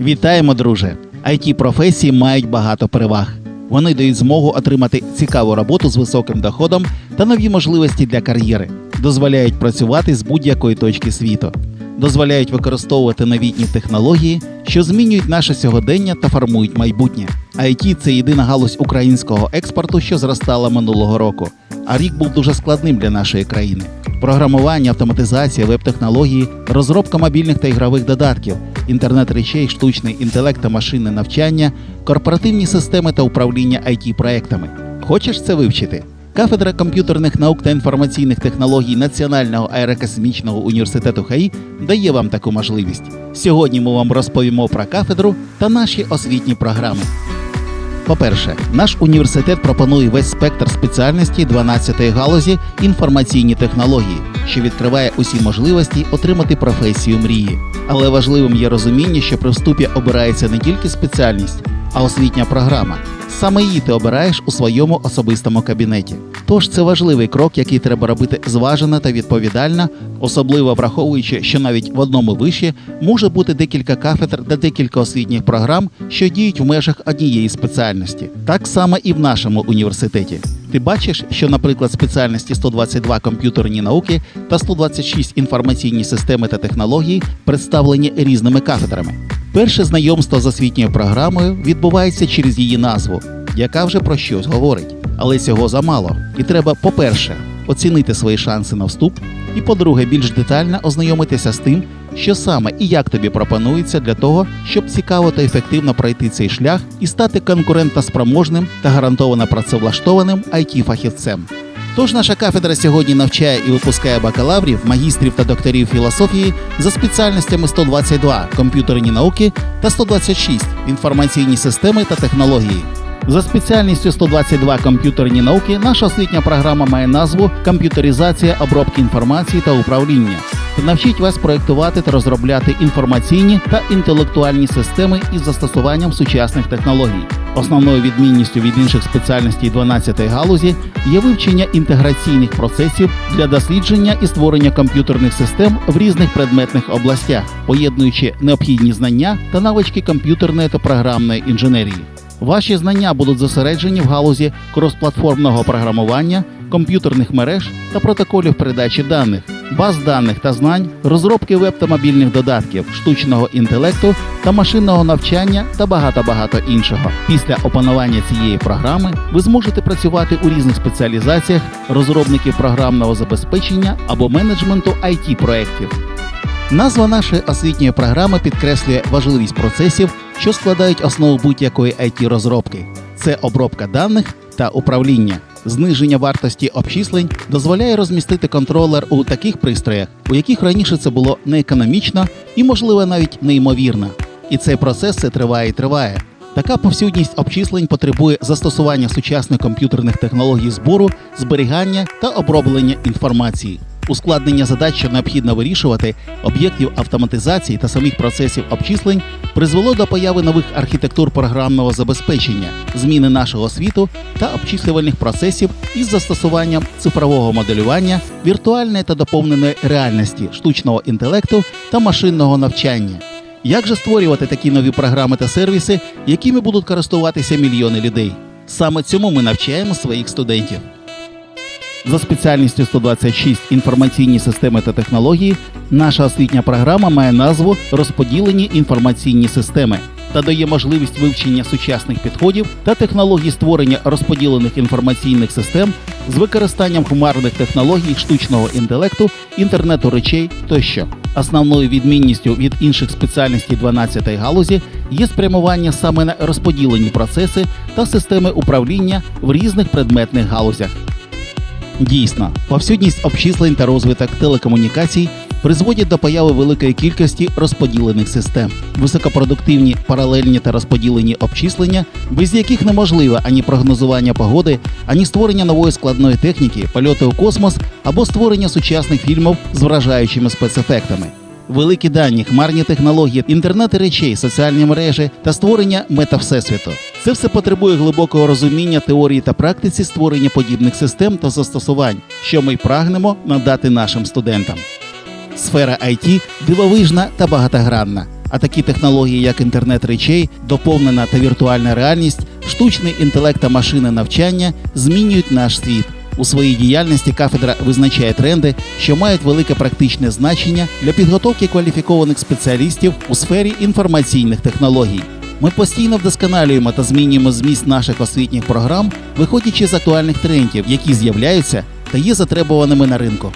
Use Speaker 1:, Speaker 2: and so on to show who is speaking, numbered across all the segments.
Speaker 1: Вітаємо, друже! it професії мають багато переваг. Вони дають змогу отримати цікаву роботу з високим доходом та нові можливості для кар'єри, дозволяють працювати з будь-якої точки світу, дозволяють використовувати новітні технології, що змінюють наше сьогодення та формують майбутнє. IT – це єдина галузь українського експорту, що зростала минулого року. А рік був дуже складним для нашої країни. Програмування, автоматизація, веб-технології, розробка мобільних та ігрових додатків, інтернет речей, штучний інтелект та машинне навчання, корпоративні системи та управління it проектами Хочеш це вивчити? Кафедра комп'ютерних наук та інформаційних технологій Національного аерокосмічного університету ХАІ дає вам таку можливість. Сьогодні ми вам розповімо про кафедру та наші освітні програми. По-перше, наш університет пропонує весь спектр спеціальності 12-ї галузі інформаційні технології, що відкриває усі можливості отримати професію мрії. Але важливим є розуміння, що при вступі обирається не тільки спеціальність, а освітня програма. Саме її ти обираєш у своєму особистому кабінеті. Тож це важливий крок, який треба робити зважено та відповідально, особливо враховуючи, що навіть в одному виші може бути декілька кафедр та декілька освітніх програм, що діють в межах однієї спеціальності. Так само і в нашому університеті. Ти бачиш, що, наприклад, спеціальності 122 комп'ютерні науки та 126 інформаційні системи та технології представлені різними кафедрами. Перше знайомство з освітньою програмою відбувається через її назву, яка вже про щось говорить. Але цього замало. І треба, по-перше, оцінити свої шанси на вступ, і по-друге, більш детально ознайомитися з тим, що саме і як тобі пропонується для того, щоб цікаво та ефективно пройти цей шлях і стати конкурентоспроможним та гарантовано працевлаштованим it фахівцем Тож наша кафедра сьогодні навчає і випускає бакалаврів, магістрів та докторів філософії за спеціальностями 122 комп'ютерні науки та 126 інформаційні системи та технології. За спеціальністю 122 комп'ютерні науки наша освітня програма має назву Комп'ютеризація обробки інформації та управління навчить вас проєктувати та розробляти інформаційні та інтелектуальні системи із застосуванням сучасних технологій. Основною відмінністю від інших спеціальностей 12-ї галузі є вивчення інтеграційних процесів для дослідження і створення комп'ютерних систем в різних предметних областях, поєднуючи необхідні знання та навички комп'ютерної та програмної інженерії. Ваші знання будуть зосереджені в галузі кросплатформного програмування, комп'ютерних мереж та протоколів передачі даних, баз даних та знань, розробки веб та мобільних додатків, штучного інтелекту та машинного навчання та багато-багато іншого. Після опанування цієї програми ви зможете працювати у різних спеціалізаціях розробників програмного забезпечення або менеджменту it проєктів. Назва нашої освітньої програми підкреслює важливість процесів, що складають основу будь-якої it розробки це обробка даних та управління. Зниження вартості обчислень дозволяє розмістити контролер у таких пристроях, у яких раніше це було неекономічно і, можливо, навіть неймовірно. І цей процес все триває і триває. Така повсюдність обчислень потребує застосування сучасних комп'ютерних технологій збору, зберігання та оброблення інформації. Ускладнення задач, що необхідно вирішувати, об'єктів автоматизації та самих процесів обчислень призвело до появи нових архітектур програмного забезпечення, зміни нашого світу та обчислювальних процесів із застосуванням цифрового моделювання, віртуальної та доповненої реальності, штучного інтелекту та машинного навчання. Як же створювати такі нові програми та сервіси, якими будуть користуватися мільйони людей? Саме цьому ми навчаємо своїх студентів. За спеціальністю 126 інформаційні системи та технології наша освітня програма має назву Розподілені інформаційні системи та дає можливість вивчення сучасних підходів та технологій створення розподілених інформаційних систем з використанням хумарних технологій, штучного інтелекту, інтернету речей тощо. Основною відмінністю від інших спеціальностей 12-ї галузі є спрямування саме на розподілені процеси та системи управління в різних предметних галузях. Дійсно, повсюдність обчислень та розвиток телекомунікацій призводять до появи великої кількості розподілених систем, високопродуктивні паралельні та розподілені обчислення, без яких неможливе ані прогнозування погоди, ані створення нової складної техніки, польоти у космос або створення сучасних фільмів з вражаючими спецефектами. Великі дані, хмарні технології, інтернети речей, соціальні мережі та створення метавсесвіту. Це все потребує глибокого розуміння теорії та практиці створення подібних систем та застосувань, що ми й прагнемо надати нашим студентам. Сфера IT дивовижна та багатогранна. А такі технології, як інтернет речей, доповнена та віртуальна реальність, штучний інтелект та машини навчання змінюють наш світ. У своїй діяльності кафедра визначає тренди, що мають велике практичне значення для підготовки кваліфікованих спеціалістів у сфері інформаційних технологій. Ми постійно вдосконалюємо та змінюємо зміст наших освітніх програм, виходячи з актуальних трендів, які з'являються та є затребуваними на ринку.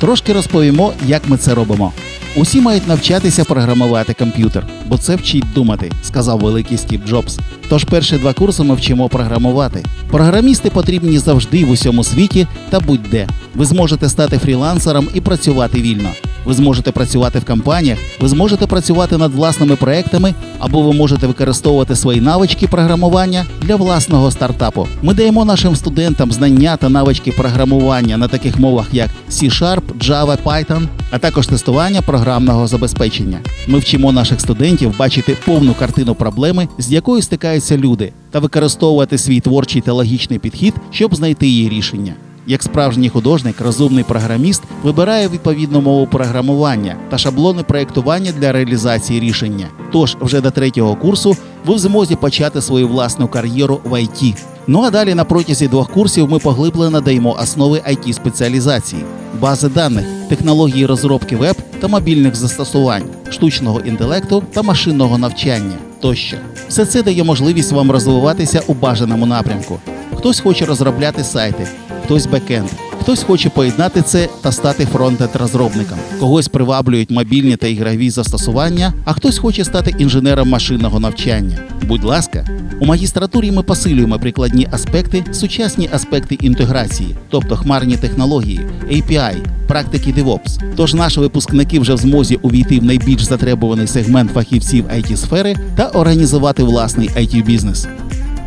Speaker 1: Трошки розповімо, як ми це робимо. Усі мають навчатися програмувати комп'ютер, бо це вчить думати, сказав великий Стів Джобс. Тож перші два курси ми вчимо програмувати. Програмісти потрібні завжди в усьому світі та будь-де. Ви зможете стати фрілансером і працювати вільно. Ви зможете працювати в компаніях, ви зможете працювати над власними проектами, або ви можете використовувати свої навички програмування для власного стартапу. Ми даємо нашим студентам знання та навички програмування на таких мовах, як C-Sharp, Java, Python, а також тестування програмного забезпечення. Ми вчимо наших студентів бачити повну картину проблеми, з якою стикаються люди, та використовувати свій творчий та логічний підхід, щоб знайти її рішення. Як справжній художник, розумний програміст вибирає відповідну мову програмування та шаблони проєктування для реалізації рішення. Тож вже до третього курсу ви в змозі почати свою власну кар'єру в IT. Ну а далі на протязі двох курсів ми поглиблено даємо основи it спеціалізації, бази даних, технології розробки веб та мобільних застосувань, штучного інтелекту та машинного навчання тощо. Все це дає можливість вам розвиватися у бажаному напрямку. Хтось хоче розробляти сайти, хтось бекенд, хтось хоче поєднати це та стати фронтенд розробником. Когось приваблюють мобільні та ігрові застосування, а хтось хоче стати інженером машинного навчання. Будь ласка, у магістратурі ми посилюємо прикладні аспекти, сучасні аспекти інтеграції, тобто хмарні технології, API, практики DevOps. Тож наші випускники вже в змозі увійти в найбільш затребуваний сегмент фахівців it сфери та організувати власний it бізнес.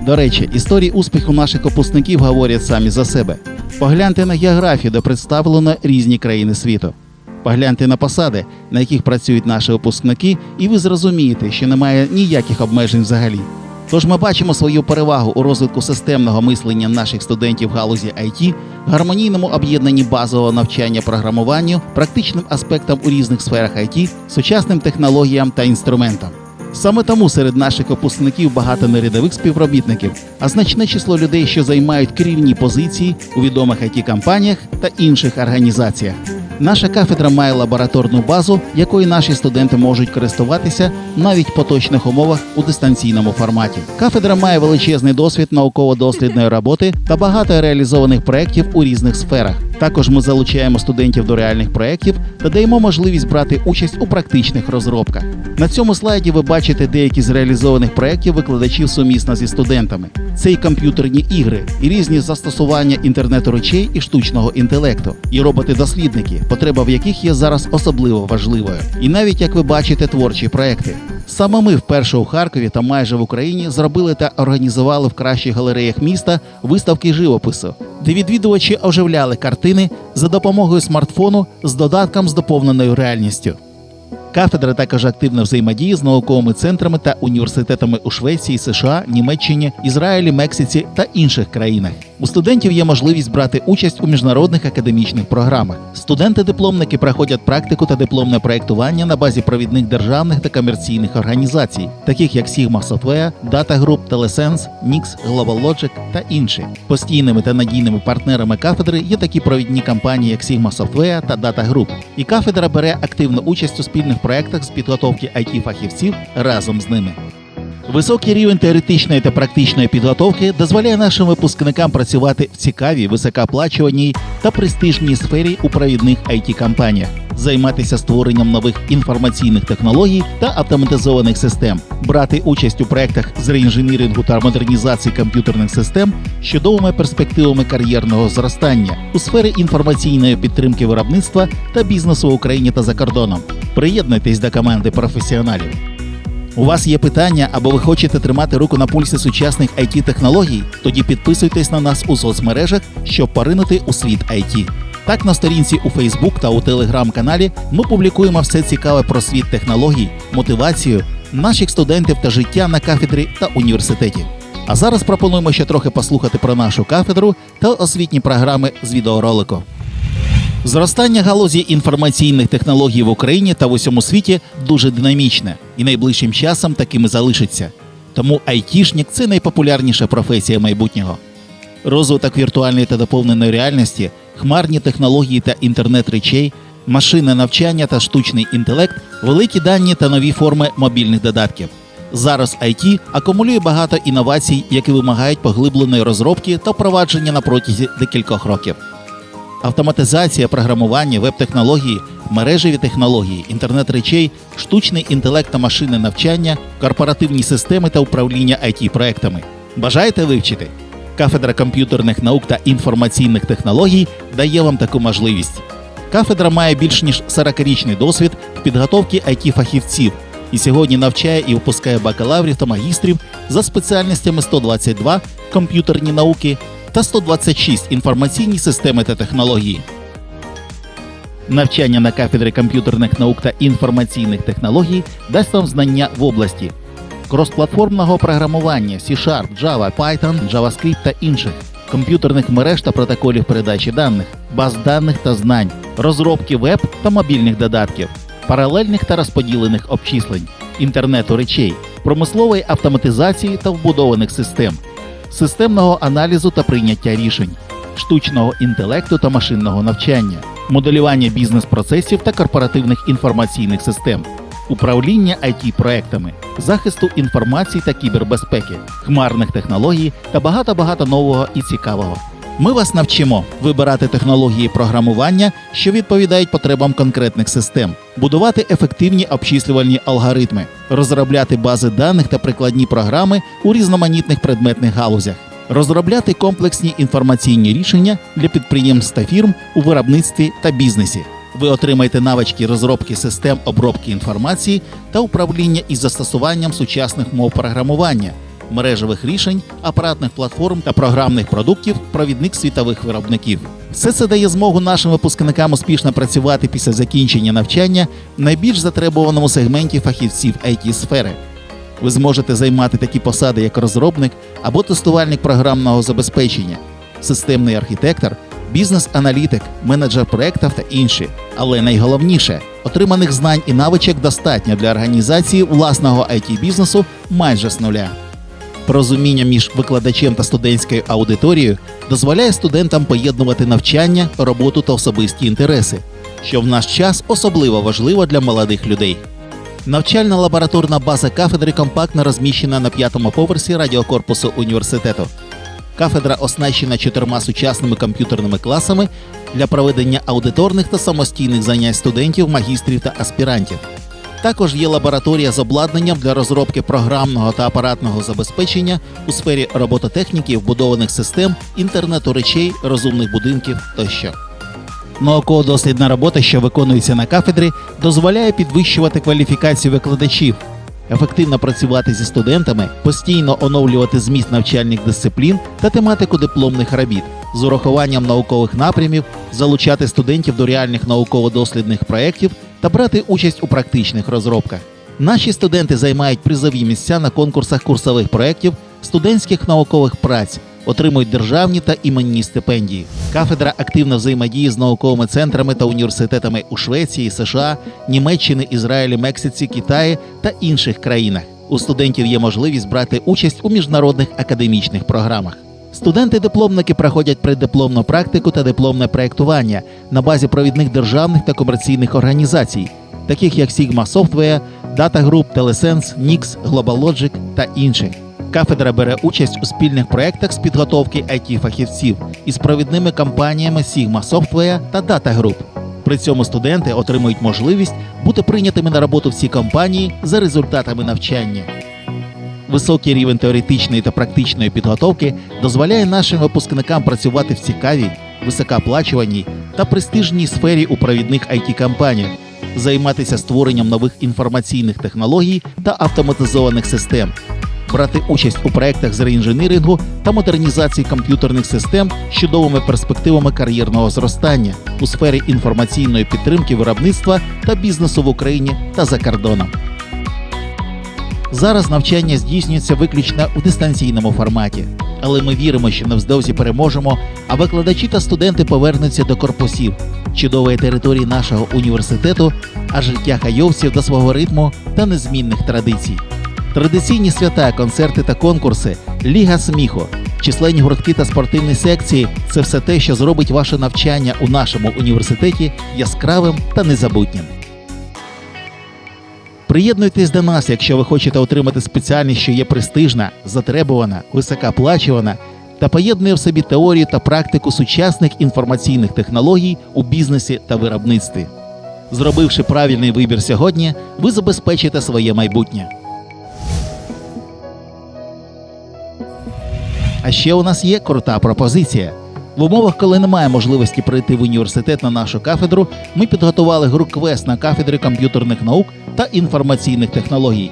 Speaker 1: До речі, історії успіху наших опускників говорять самі за себе. Погляньте на географію, де представлено різні країни світу. Погляньте на посади, на яких працюють наші випускники, і ви зрозумієте, що немає ніяких обмежень взагалі. Тож ми бачимо свою перевагу у розвитку системного мислення наших студентів галузі IT, гармонійному об'єднанні базового навчання програмуванню, практичним аспектам у різних сферах IT, сучасним технологіям та інструментам. Саме тому серед наших випускників багато не рядових співробітників, а значне число людей, що займають керівні позиції у відомих it компаніях та інших організаціях. Наша кафедра має лабораторну базу, якою наші студенти можуть користуватися навіть в поточних умовах у дистанційному форматі. Кафедра має величезний досвід науково-дослідної роботи та багато реалізованих проєктів у різних сферах. Також ми залучаємо студентів до реальних проєктів та даємо можливість брати участь у практичних розробках. На цьому слайді ви бачите деякі з реалізованих проєктів викладачів сумісно зі студентами. Це і комп'ютерні ігри, і різні застосування інтернету речей і штучного інтелекту, і роботи-дослідники, потреба в яких є зараз особливо важливою. І навіть як ви бачите, творчі проекти. Саме ми вперше у Харкові та майже в Україні зробили та організували в кращих галереях міста виставки живопису, де відвідувачі оживляли картини за допомогою смартфону з додатком з доповненою реальністю. Кафедра також активно взаємодіє з науковими центрами та університетами у Швеції, США, Німеччині, Ізраїлі, Мексиці та інших країнах. У студентів є можливість брати участь у міжнародних академічних програмах. Студенти-дипломники проходять практику та дипломне проєктування на базі провідних державних та комерційних організацій, таких як Sigma Software, Data Group, Telesense, Nix, Global Logic та інші. Постійними та надійними партнерами кафедри є такі провідні компанії, як Sigma Software та Data Group. І кафедра бере активну участь у спільних проєктах з підготовки it фахівців разом з ними. Високий рівень теоретичної та практичної підготовки дозволяє нашим випускникам працювати в цікавій, високооплачуваній та престижній сфері у провідних it компаніях займатися створенням нових інформаційних технологій та автоматизованих систем, брати участь у проєктах з реінженірингу та модернізації комп'ютерних систем з чудовими перспективами кар'єрного зростання у сфері інформаційної підтримки виробництва та бізнесу в Україні та за кордоном. Приєднуйтесь до команди професіоналів. У вас є питання або ви хочете тримати руку на пульсі сучасних it технологій Тоді підписуйтесь на нас у соцмережах, щоб поринути у світ IT. Так, на сторінці у Facebook та у телеграм-каналі ми публікуємо все цікаве про світ технологій, мотивацію наших студентів та життя на кафедрі та університеті. А зараз пропонуємо ще трохи послухати про нашу кафедру та освітні програми з відеоролику. Зростання галузі інформаційних технологій в Україні та в усьому світі дуже динамічне і найближчим часом таким і залишиться. Тому айтішник це найпопулярніша професія майбутнього. Розвиток віртуальної та доповненої реальності, хмарні технології та інтернет речей, машинне навчання та штучний інтелект, великі дані та нові форми мобільних додатків. Зараз IT акумулює багато інновацій, які вимагають поглибленої розробки та впровадження на протязі декількох років. Автоматизація, програмування, веб-технології, мережеві технології, інтернет речей, штучний інтелект та машинне навчання, корпоративні системи та управління it проектами Бажаєте вивчити? Кафедра комп'ютерних наук та інформаційних технологій дає вам таку можливість. Кафедра має більш ніж 40-річний досвід в підготовці it фахівців і сьогодні навчає і випускає бакалаврів та магістрів за спеціальностями 122 комп'ютерні науки та 126 інформаційні системи та технології. Навчання на кафедрі комп'ютерних наук та інформаційних технологій дасть вам знання в області. Кросплатформного програмування C-Sharp, Java, Python, JavaScript та інших, комп'ютерних мереж та протоколів передачі даних, баз даних та знань, розробки веб та мобільних додатків, паралельних та розподілених обчислень, інтернету речей, промислової автоматизації та вбудованих систем, системного аналізу та прийняття рішень, штучного інтелекту та машинного навчання, моделювання бізнес-процесів та корпоративних інформаційних систем, управління it проектами захисту інформації та кібербезпеки, хмарних технологій та багато-багато нового і цікавого. Ми вас навчимо вибирати технології програмування, що відповідають потребам конкретних систем, будувати ефективні обчислювальні алгоритми, розробляти бази даних та прикладні програми у різноманітних предметних галузях, розробляти комплексні інформаційні рішення для підприємств та фірм у виробництві та бізнесі. Ви отримаєте навички розробки систем обробки інформації та управління із застосуванням сучасних мов програмування, мережевих рішень, апаратних платформ та програмних продуктів, провідник світових виробників. Все це дає змогу нашим випускникам успішно працювати після закінчення навчання в найбільш затребуваному сегменті фахівців it сфери. Ви зможете займати такі посади, як розробник або тестувальник програмного забезпечення, системний архітектор бізнес-аналітик, менеджер проєктів та інші. Але найголовніше, отриманих знань і навичок достатньо для організації власного it бізнесу майже з нуля. Порозуміння між викладачем та студентською аудиторією дозволяє студентам поєднувати навчання, роботу та особисті інтереси, що в наш час особливо важливо для молодих людей. Навчальна лабораторна база кафедри компактно розміщена на п'ятому поверсі радіокорпусу університету. Кафедра оснащена чотирма сучасними комп'ютерними класами для проведення аудиторних та самостійних занять студентів, магістрів та аспірантів. Також є лабораторія з обладнанням для розробки програмного та апаратного забезпечення у сфері робототехніки, вбудованих систем, інтернету речей, розумних будинків тощо. Науково-дослідна робота, що виконується на кафедрі, дозволяє підвищувати кваліфікацію викладачів, ефективно працювати зі студентами, постійно оновлювати зміст навчальних дисциплін та тематику дипломних робіт з урахуванням наукових напрямів, залучати студентів до реальних науково-дослідних проєктів та брати участь у практичних розробках. Наші студенти займають призові місця на конкурсах курсових проєктів, студентських наукових праць, отримують державні та іменні стипендії. Кафедра активно взаємодіє з науковими центрами та університетами у Швеції, США, Німеччини, Ізраїлі, Мексиці, Китаї та інших країнах. У студентів є можливість брати участь у міжнародних академічних програмах. Студенти-дипломники проходять преддипломну практику та дипломне проєктування на базі провідних державних та комерційних організацій, таких як Sigma Software, Data Group, Telesense, Nix, GlobalLogic та інших. Кафедра бере участь у спільних проєктах з підготовки it фахівців із провідними компаніями Sigma Software та Data Group. При цьому студенти отримують можливість бути прийнятими на роботу в ці компанії за результатами навчання. Високий рівень теоретичної та практичної підготовки дозволяє нашим випускникам працювати в цікавій, високооплачуваній та престижній сфері у провідних it компаніях займатися створенням нових інформаційних технологій та автоматизованих систем, брати участь у проєктах з реінженірингу та модернізації комп'ютерних систем з чудовими перспективами кар'єрного зростання у сфері інформаційної підтримки виробництва та бізнесу в Україні та за кордоном. Зараз навчання здійснюється виключно у дистанційному форматі. Але ми віримо, що невздовзі переможемо, а викладачі та студенти повернуться до корпусів, чудової території нашого університету, а життя хайовців до свого ритму та незмінних традицій. Традиційні свята, концерти та конкурси, ліга сміху, численні гуртки та спортивні секції це все те, що зробить ваше навчання у нашому університеті яскравим та незабутнім. Приєднуйтесь до нас, якщо ви хочете отримати спеціальність, що є престижна, затребувана, високооплачувана та поєднує в собі теорію та практику сучасних інформаційних технологій у бізнесі та виробництві. Зробивши правильний вибір сьогодні, ви забезпечите своє майбутнє. А ще у нас є крута пропозиція. В умовах, коли немає можливості прийти в університет на нашу кафедру, ми підготували гру квест на кафедрі комп'ютерних наук та інформаційних технологій,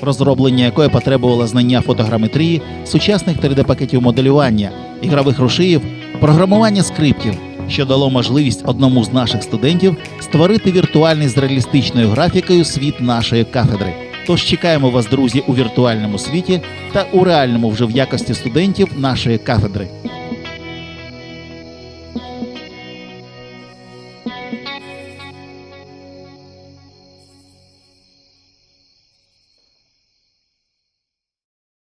Speaker 1: розроблення якої потребувало знання фотограметрії, сучасних 3D-пакетів моделювання, ігрових рушиїв, програмування скриптів, що дало можливість одному з наших студентів створити віртуальний з реалістичною графікою світ нашої кафедри. Тож чекаємо вас, друзі, у віртуальному світі та у реальному вже в якості студентів нашої кафедри.